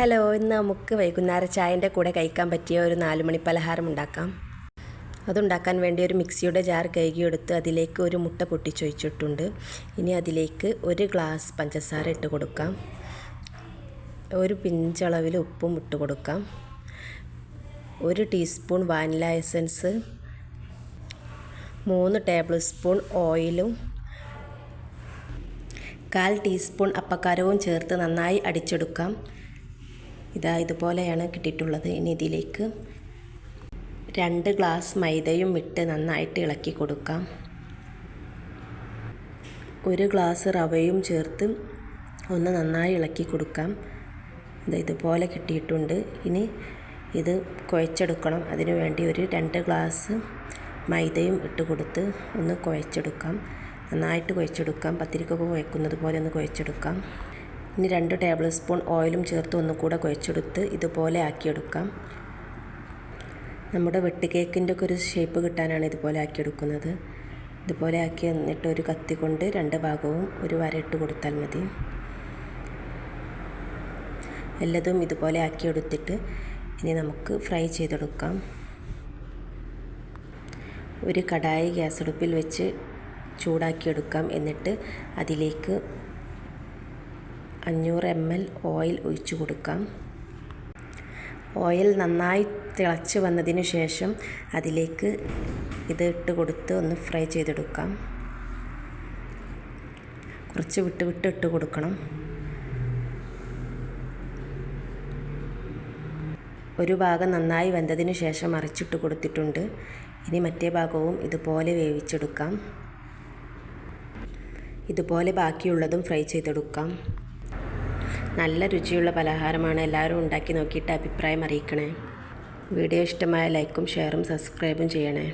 Hello ഇന്ന് നമുക്ക് വൈകുന്നേര ചായന്റെ കൂടെ കഴിക്കാൻ പറ്റിയ ഒരു നാലുമണി പലഹാരം ഉണ്ടാക്കാം. അതുണ്ടാക്കാൻ വേണ്ടി ഒരു മിക്സിയുടെ ജാർ കഴുകിയെടുത്ത് അതിലേക്ക് ഒരു മുട്ട പൊട്ടിച്ചൊഴിച്ചിട്ടുണ്ട്. ഇനി അതിലേക്ക് ഒരു ഗ്ലാസ് പഞ്ചസാര ഇട്ട് കൊടുക്കാം. ഒരു പിഞ്ചളവിൽ ഉപ്പും ഇട്ട് കൊടുക്കാം. ഒരു ടീസ്പൂൺ വാനില എസൻസ് മൂന്ന് ടേബിൾ സ്പൂൺ ഓയിലും കാൽ ടീസ്പൂൺ അപ്പക്കാരവും ചേർത്ത് നന്നായി അടിച്ചെടുക്കാം. ഇതാ ഇതുപോലെയാണ് കിട്ടിയിട്ടുള്ളത്. ഇനി ഇതിലേക്ക് രണ്ട് ഗ്ലാസ് മൈദയും ഇട്ട് നന്നായിട്ട് ഇളക്കി കൊടുക്കാം. ഒരു ഗ്ലാസ് റവയും ചേർത്ത് ഒന്ന് നന്നായി ഇളക്കി കൊടുക്കാം. ഇത് ഇതുപോലെ കിട്ടിയിട്ടുണ്ട്. ഇനി ഇത് കുഴച്ചെടുക്കണം. അതിനു വേണ്ടി ഒരു രണ്ട് ഗ്ലാസ് മൈദയും ഇട്ട് കൊടുത്ത് ഒന്ന് കുഴച്ചെടുക്കാം. നന്നായിട്ട് കുഴച്ചെടുക്കാം. പത്തിരിക്കൊക്കെ കുഴക്കുന്നത് പോലെ ഒന്ന് കുഴച്ചെടുക്കാം. ഇനി രണ്ട് ടേബിൾ സ്പൂൺ ഓയിലും ചേർത്ത് ഒന്നുകൂടെ കുഴച്ചെടുത്ത് ഇതുപോലെ ആക്കിയെടുക്കാം. നമ്മുടെ വെട്ട് കേക്കിന്റെ ഒക്കെ ഒരു ഷേപ്പ് കിട്ടാനാണ് ഇതുപോലെ ആക്കിയെടുക്കുന്നത്. ഇതുപോലെ ആക്കി എന്നിട്ട് ഒരു കത്തി കൊണ്ട് രണ്ട് ഭാഗവും ഒരു വരയിട്ട് കൊടുത്താൽ മതി. എല്ലതും ഇതുപോലെ ആക്കിയെടുത്തിട്ട് ഇനി നമുക്ക് ഫ്രൈ ചെയ്തെടുക്കാം. ഒരു കടായി ഗ്യാസ് അടുപ്പിൽ വെച്ച് ചൂടാക്കിയെടുക്കാം. എന്നിട്ട് അതിലേക്ക് അഞ്ഞൂറ് എം എൽ ഓയിൽ ഒഴിച്ചു കൊടുക്കാം. ഓയിൽ നന്നായി തിളച്ച് വന്നതിന് ശേഷം അതിലേക്ക് ഇത് ഇട്ട് കൊടുത്ത് ഒന്ന് ഫ്രൈ ചെയ്തെടുക്കാം. കുറച്ച് വിട്ട് വിട്ട് ഇട്ട് കൊടുക്കണം. ഒരു ഭാഗം നന്നായി വെന്തതിന് ശേഷം മറിച്ചിട്ട് കൊടുത്തിട്ടുണ്ട്. ഇനി മറ്റേ ഭാഗവും ഇതുപോലെ വേവിച്ചെടുക്കാം. ഇതുപോലെ ബാക്കിയുള്ളതും ഫ്രൈ ചെയ്തെടുക്കാം. നല്ല രുചിയുള്ള പലഹാരമാണ് എല്ലാവരും ഉണ്ടാക്കി നോക്കിയിട്ട് അഭിപ്രായം അറിയിക്കണേ. വീഡിയോ ഇഷ്ടമായ ലൈക്കും ഷെയറും സബ്സ്ക്രൈബും ചെയ്യണേ.